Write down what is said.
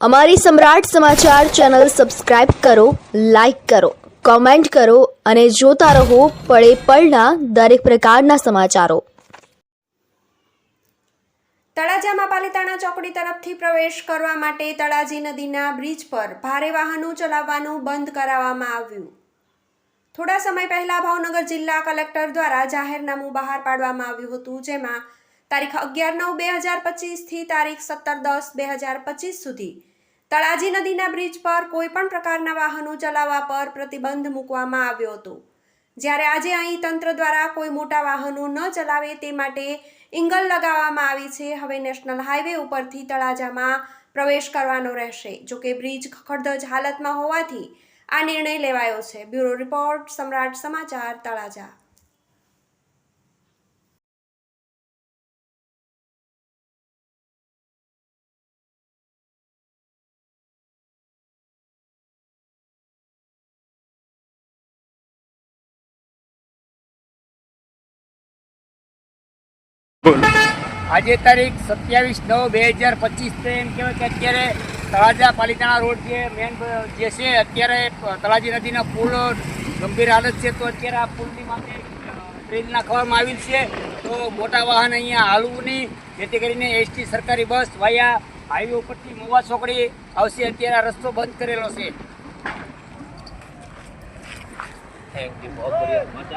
અમારી સમ્રાટ સમાચાર channel subscribe કરો, લાઇક કરો, કોમેન્ટ કરો અને જોતા રહો પળે પળના દરેક પ્રકારના સમાચારો. તળાજામાં પાલિતાણા ચોકડી તરફથી પ્રવેશ કરવા માટે તળાજી નદીના બ્રિજ પર ભારે વાહનો ચલાવવાનું બંધ કરાવવામાં આવ્યું. થોડા સમય પહેલા ભાવનગર જિલ્લા કલેક્ટર દ્વારા જાહેરનામું બહાર પાડવામાં આવ્યું હતું, જેમાં તારીખ અગિયાર નવ બે હજાર પચીસથી તારીખ સત્તર દસ બે હજાર પચીસ સુધી. તળાજી નદીના બ્રિજ પર કોઈપણ પ્રકારના વાહનો ચલાવવા પર પ્રતિબંધ મૂકવામાં આવ્યો હતો. જ્યારે આજે અહીં તંત્ર દ્વારા કોઈ મોટા વાહનો ન ચલાવે તે માટે ઇંગલ લગાવવામાં આવી છે, હવે નેશનલ હાઈવે ઉપરથી તળાજામાં પ્રવેશ કરવાનો રહેશે. જોકે બ્રિજ ખખડધજ હાલતમાં હોવાથી આ નિર્ણય લેવાયો છે. બ્યુરો રિપોર્ટ સમ્રાટ સમાચાર તળાજા. આજે તારીખ સત્યાવીસ નવ બે હજાર પચીસ એમ કહેવાય કે અત્યારે તળાજા પાલિતાણા રોડ જે મેન જે છે અત્યારે તળાજી નદીના પુલ ગંભીર હાલત છે. તો અત્યારે આ પુલની માટે ટ્રેન નાખવામાં આવેલ છે. તો મોટા વાહન અહીંયા હાલવું નહીં. જેથી કરીને એસટી સરકારી બસ વાયા હાઈવે ઉપરથી મોવા છોકડી આવશે. અત્યારે આ રસ્તો બંધ કરેલો છે. Thank you